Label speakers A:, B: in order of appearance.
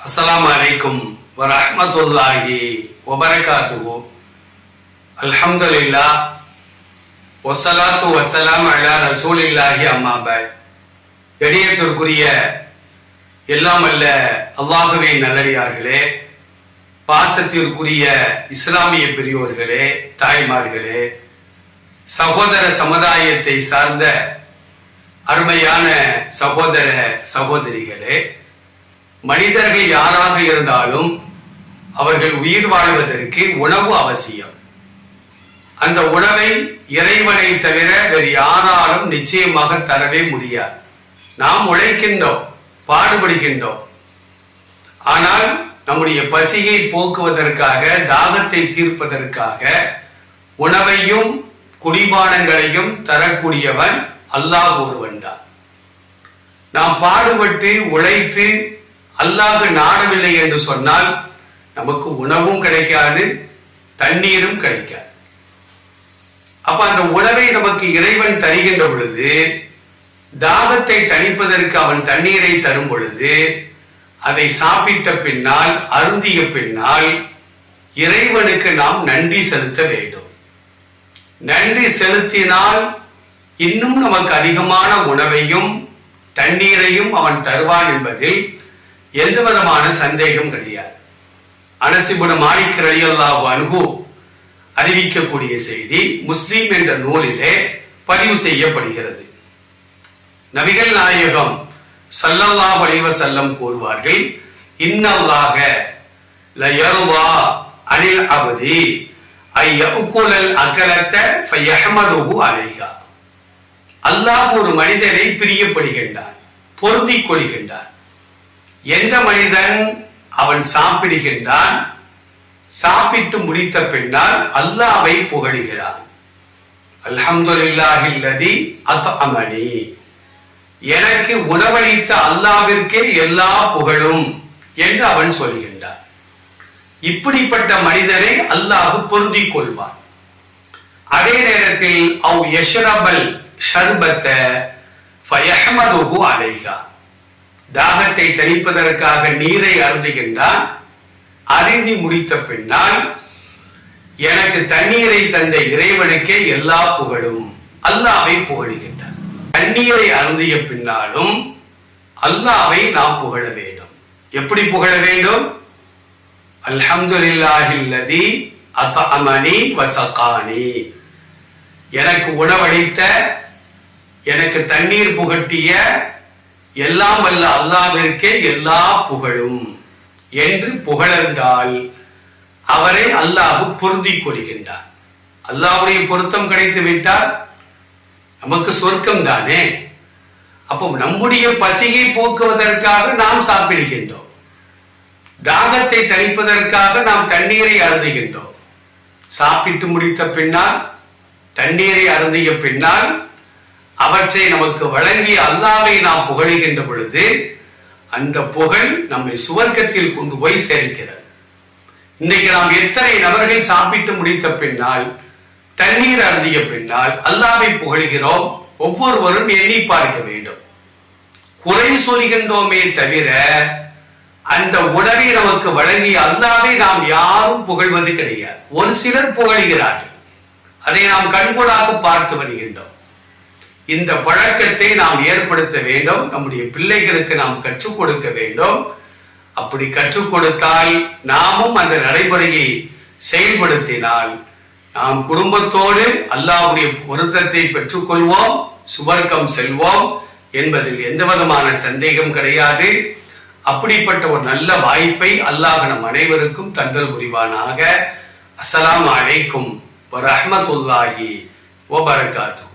A: அஸ்ஸலாமு அலைக்கும் வரஹ்மத்துல்லாஹி வபரகாத்துஹு அல்ஹம்துலில்லாஹ் ஒசலாத்து வசலாம் அலா ரசூலில்லாஹி அம்மா பாய் கணியத்திற்குரிய எல்லாம் அல்ல அல்லாஹுவே நல்லடியார்களே பாசத்திற்குரிய இஸ்லாமிய பெரியோர்களே தாய்மார்களே சகோதர சமுதாயத்தை சார்ந்த அருமையான சகோதர சகோதரிகளே மனிதர்கள் யாராக இருந்தாலும் அவர்கள் உயிர் வாழ்வதற்கு உணவு அவசியம். அந்த உணவை இறைவனை தவிர வேறு யாராலும் நிச்சயமாக தரவே முடியாது. நாம் உழைக்கின்றோம் பாடுபடுகின்றோம். ஆனால் நம்முடைய பசியை போக்குவதற்காக தாகத்தை தீர்ப்பதற்காக உணவையும் குடிபானங்களையும் தரக்கூடியவன் அல்லாஹ் ஒருவன் தான். நாம் பாடுபட்டு உழைத்து அல்லாஹ் நாடவில்லை என்று சொன்னால் நமக்கு உணவும் கிடைக்காது தண்ணீரும் கிடைக்காது. அப்ப அந்த உணவை நமக்கு இறைவன் தருகின்ற பொழுது தாகத்தை தணிப்பதற்கு அவன் தண்ணீரை தரும் பொழுது அதை சாப்பிட்ட பின்னால் அருந்திய பின்னால் இறைவனுக்கு நாம் நன்றி செலுத்த வேண்டும். நன்றி செலுத்தினால் இன்னும் நமக்கு அதிகமான உணவையும் தண்ணீரையும் அவன் தருவான் என்பதில் எந்த விதமான சந்தேகம் கிடையாது அனசிபுன மாலிக் ரலியல்லாஹு அனுகு அறிவிக்கக்கூடிய செய்தி முஸ்லீம் என்ற நூலிலே பதிவு செய்யப்படுகிறது. நபிகள் நாயகம் சல்லல்லா வலிவ செல்லம் கூறுவார்கள் இன்னல்லாக லயர்வா அனில் அவதி ஐ யகுலல் அகலத்த ஃபயஹமதுஹு அலைகா அல்லாஹ் ஒரு மனிதனை பிரியப்படுகின்றார் பொருந்திக் கொள்கின்றார் எந்த மனிதன் அவன் சாப்பிடுகின்றான்? சாப்பிட்டு முடித்த பின்னால் அல்லாவை புகழுகிறான். அல்ஹம்துலில்லாஹில்லதி அத்அமனி. எனக்கு உணவளித்த அல்லாவிற்கே எல்லா புகழும் என்று அவன் சொல்கின்றான். இப்படிப்பட்ட மனிதனை அல்லாஹ் பொருந்திக் கொள்வான். அதே நேரத்தில் அவ் யஷ்ரபல் ஷர்பத்தை ஃபயஹ்மதுஹு தாகத்தை தணிப்பதற்காக நீரை அருந்துகின்றான். அருந்தி முடித்த பின்னால் எனக்கு தண்ணீரை தந்த இறைவனுக்கே எல்லா புகழும். அல்லாவை புகழுகின்றான். தண்ணீரை அருந்திய பின்னாலும் அல்லாவை நாம் புகழ வேண்டும். எப்படி புகழ வேண்டும்? அல்ஹம்துலில்லாஹில்லதி அத்அமனி வசகானி. எனக்கு உணவளித்த எனக்கு தண்ணீர் புகட்டிய எல்லாம் வல்ல அல்லாவிற்கே எல்லா புகழும் என்று புகழந்தால் அவரை அல்லாஹ் பொருந்தி கொள்கின்றார் அல்லாவுடைய பொருத்தம் கிடைத்து விட்டால் நமக்கு சொர்க்கம் தானே? அப்போ நம்முடைய பசியை போக்குவதற்காக நாம் சாப்பிடுகின்றோம். தாகத்தை தணிப்பதற்காக நாம் தண்ணீரை அருந்துகின்றோம். சாப்பிட்டு முடித்த பின்னால் தண்ணீரை அருந்திய பின்னால் அவற்றை நமக்கு வழங்கி அல்லாவை நாம் புகழுகின்ற பொழுது அந்த புகழ் நம்மை சுவர்க்கத்தில் கொண்டு போய் சேர்க்கிறது இன்னைக்கு நாம் எத்தனை நபர்கள் சாப்பிட்டு முடித்த பின்னால் தண்ணீர் அருந்திய பின்னால் அல்லாவை புகழ்கிறோம் ஒவ்வொருவரும் எண்ணி பார்க்க வேண்டும். குறை சொல்கின்றோமே தவிர அந்த உணவை நமக்கு வழங்கிய அல்லாவை நாம் யாரும் புகழ்வது கிடையாது. ஒரு சிலர் புகழ்கிறார்கள். அதை நாம் கண்கூடாக பார்த்து வருகின்றோம். இந்த பழக்கத்தை நாம் ஏற்படுத்த வேண்டும். நம்முடைய பிள்ளைகளுக்கு நாம் கற்றுக் கொடுக்க வேண்டும். அப்படி கற்றுக் கொடுத்தால் நாமும் அந்த நடைமுறையை செயல்படுத்தினால் நாம் குடும்பத்தோடு அல்லாவுடைய பொருத்தத்தை பெற்றுக்கொள்வோம் சுவர்க்கம் செல்வோம் என்பதில் எந்த விதமான சந்தேகம் கிடையாது. அப்படிப்பட்ட ஒரு நல்ல வாய்ப்பை அல்லாஹ் நம் அனைவருக்கும் தந்தல் புரிவானாக. அஸ்லாம் அலைக்கும் வரஹ்மத்துல்லாஹி ஓபரகாத்து